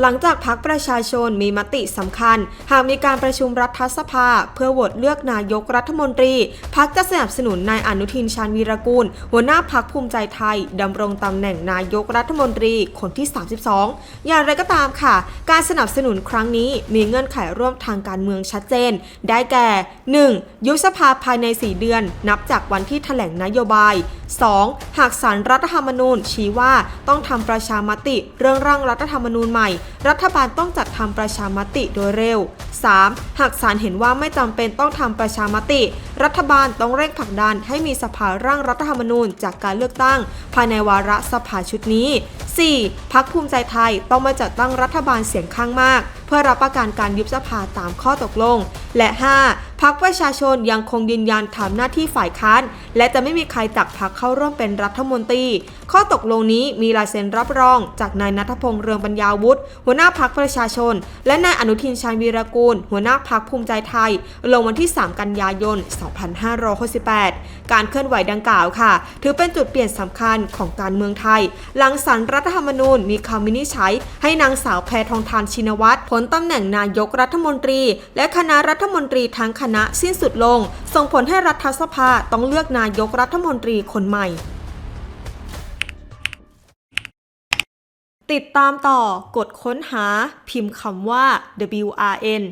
หลังจากพักประชาชนมีมติสำคัญ หากมีการประชุมรัฐสภา เพื่อโหวตเลือกนายกรัฐมนตรี พักจะสนับสนุนนายอนุทินชาญวีรกูล หัวหน้าพักภูมิใจไทยดำรงตำแหน่งนายกรัฐมนตรีคนที่ 32 อย่างไรก็ตามค่ะ การสนับสนุนครั้งนี้มีเงื่อนไขร่วมทางการเมืองชัดเจน ได้แก่ 1. ยุบสภาภายใน 4 เดือน นับจากวันที่แถลงนโยบาย 2. หากสารรัฐธรรมนูญชี้ว่าต้องทำประชามติเรื่องร่างรัฐธรรมนูญใหม่รัฐบาลต้องจัดทำประชามติโดยเร็ว 3. หากศาลเห็นว่าไม่จำเป็นต้องทำประชามติ รัฐบาลต้องเร่งผลักดันให้มีสภาร่างรัฐธรรมนูญจากการเลือกตั้ง ภายในวาระสภาชุดนี้ 4. พักภูมิใจไทยต้องมาจัดตั้งรัฐบาลเสียงข้างมาก พื่อรับประกันการยุบสภาตามข้อตกลง และ 5. พักประชาชนยังคงยืนยันทำหน้าที่ฝ่ายค้าน และจะไม่มีใครจากพักเข้าร่วมเป็นรัฐมนตรี ข้อตกลงนี้มีลายเซ็นรับรอง จากนายนัทพงษ์เรืองปัญญาวุฒิหัวหน้าพักประชาชน และนายอนุทินชาญวีรกูล หัวหน้าพักภูมิใจไทย ลงวันที่ 3 กันยายน 2568 การเคลื่อนไหวดังกล่าวค่ะ ถือเป็นจุดเปลี่ยนสำคัญของการเมืองไทย หลังสารรัฐธรรมนูญมีคำวินิจฉัย ให้นางสาวแพทองทานชินวัตรพ้นตำแหน่งนายกรัฐมนตรี และคณะรัฐมนตรีทั้งคณะสิ้นสุดลง ส่งผลให้รัฐสภาต้องเลือกนายกรัฐมนตรีคนใหม่ ติดตามต่อกดค้นหาพิมพ์คำว่า WRN